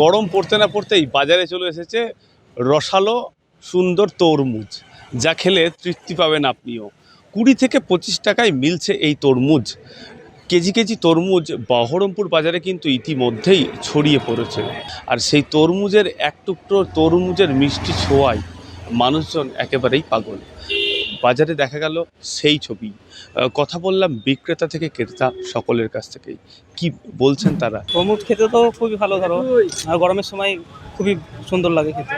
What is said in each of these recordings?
গরম পড়তে না পড়তেই বাজারে চলে এসেছে রসালো সুন্দর তরমুজ, যা খেলে তৃপ্তি পাবেন আপনিও। কুড়ি থেকে পঁচিশ টাকায় মিলছে এই তরমুজ। কেজি কেজি তরমুজ বহরমপুর বাজারে কিন্তু ইতিমধ্যেই ছড়িয়ে পড়েছে। আর সেই তরমুজের এক টুকরো তরমুজের মিষ্টি ছোঁয়ায় মানুষজন একেবারেই পাগল। বাজারে দেখা গেল সেই ছবি। কথা বললাম বিক্রেতা থেকে ক্রেতা সকলের কাছ থেকেই। কি বলছেন তারা? তরমুজ খেতে তো খুবই ভালো ধরো। আর গরমের সময় খুবই সুন্দর লাগে খেতে।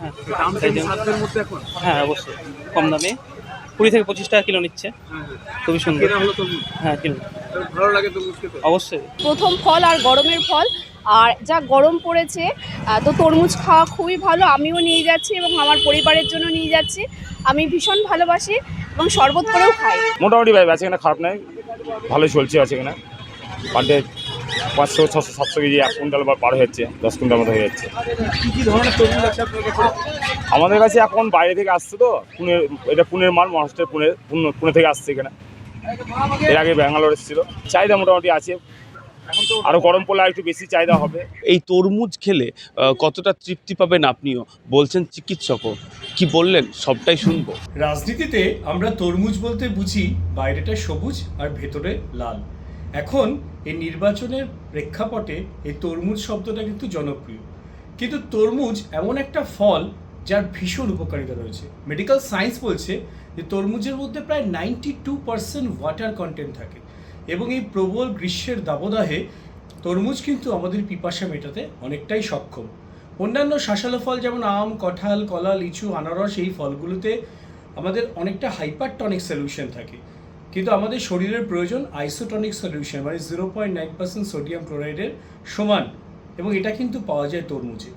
হ্যাঁ হ্যাঁ অবশ্যই। কম দামে। কুড়ি থেকে পঁচিশ টাকা কিলো নিচ্ছে। খুবই সুন্দর। হ্যাঁ কিলো ভালো অবশ্যই। প্রথম ফল আর গরমের ফল। আর যা গরম পড়েছে তো তরমুজ খাওয়া খুবই ভালো আমিও নিয়ে যাচ্ছি এবং আমার পরিবারের জন্য নিয়ে যাচ্ছি। আমি ভীষণ ভালোবাসি এবং শরবত করেও খাই। মোটামুটি ভাই আছে এখানে খারাপ নাই ভালোই চলছে আছে এখানে পার ডে পাঁচশো ছশো সাতশো কেজি এক কুইন্টাল বা পার হয়ে যাচ্ছে দশ কুইন্টাল মতো হয়ে যাচ্ছে। আমাদের কাছে এখন বাইরে থেকে আসছে তো পুনে এটা পুনের মাল মহারাষ্ট্রের পুনে পুনে- পুনে থেকে আসছে এখানে। এর আগে ব্যাঙ্গালোর এসেছিল চাহিদা মোটামুটি আছে। আরও গরম পড়লে আর একটু বেশি চাহিদা হবে। এই তরমুজ খেলে কতটা তৃপ্তি পাবেন আপনিও? বলছেন চিকিৎসকও। কি বললেন? সবটাই শুনব। রাজনীতিতে আমরা তরমুজ বলতে বুঝি বাইরেটা সবুজ আর ভেতরে লাল। এখন এই নির্বাচনের প্রেক্ষাপটে এই তরমুজ শব্দটা কিন্তু জনপ্রিয়। কিন্তু তরমুজ এমন একটা ফল যার ভীষণ উপকারিতা রয়েছে। মেডিকেল সায়েন্স বলছে যে তরমুজের মধ্যে প্রায় ninety two percent water content থাকে। এবং এই প্রবল গ্রীষ্মের দাবদাহে তরমুজ কিন্তু আমাদের পিপাসা মেটাতে অনেকটাই সক্ষম। অন্যান্য শাসালো ফল যেমন আম, কাঁঠাল, কলা, লিচু, আনারস এই ফলগুলোতে আমাদের অনেকটা হাইপারটনিক সলিউশন থাকে। কিন্তু আমাদের শরীরের প্রয়োজন আইসোটনিক সলিউশন মানে zero point nine percent sodium ক্লোরাইডের সমান এবং এটা কিন্তু পাওয়া যায় তরমুজে।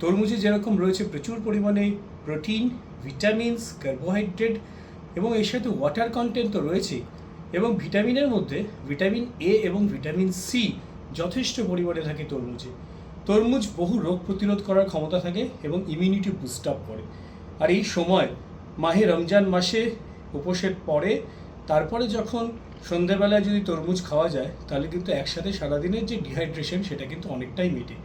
তরমুজে যেরকম রয়েছে প্রচুর পরিমাণে প্রোটিন ভিটামিনস কার্বোহাইড্রেট এবং এর সাথে ওয়াটার কন্টেন্ট তো রয়েছে এবং ভিটামিনের মধ্যে ভিটামিন এ এবং ভিটামিন সি যথেষ্ট পরিমাণে থাকে তরমুজে। তরমুজ বহু রোগ প্রতিরোধ করার ক্ষমতা থাকে এবং ইমিউনিটি বুস্ট আপ করে। আর এই সময় মাহে রমজান মাসে উপোসের পরে তারপরে যখন সন্ধেবেলায় যদি তরমুজ খাওয়া যায়, তাহলে কিন্তু একসাথে সারাদিনের যে ডিহাইড্রেশন সেটা কিন্তু অনেকটাই মেটে।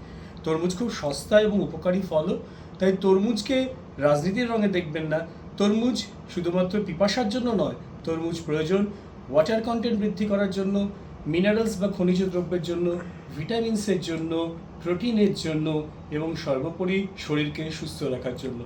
তরমুজ খুব সস্তা এবং উপকারী ফলও, তাই তরমুজকে রাজনীতির রঙে দেখবেন না। তরমুজ শুধুমাত্র পিপাসার জন্য নয়, তরমুজ প্রয়োজন ওয়াটার কন্টেন্ট বৃদ্ধি করার জন্য মিনারেলস বা খনিজ দ্রব্যের জন্য ভিটামিনসের জন্য প্রোটিনের জন্য এবং সর্বোপরি শরীরকে সুস্থ রাখার জন্য।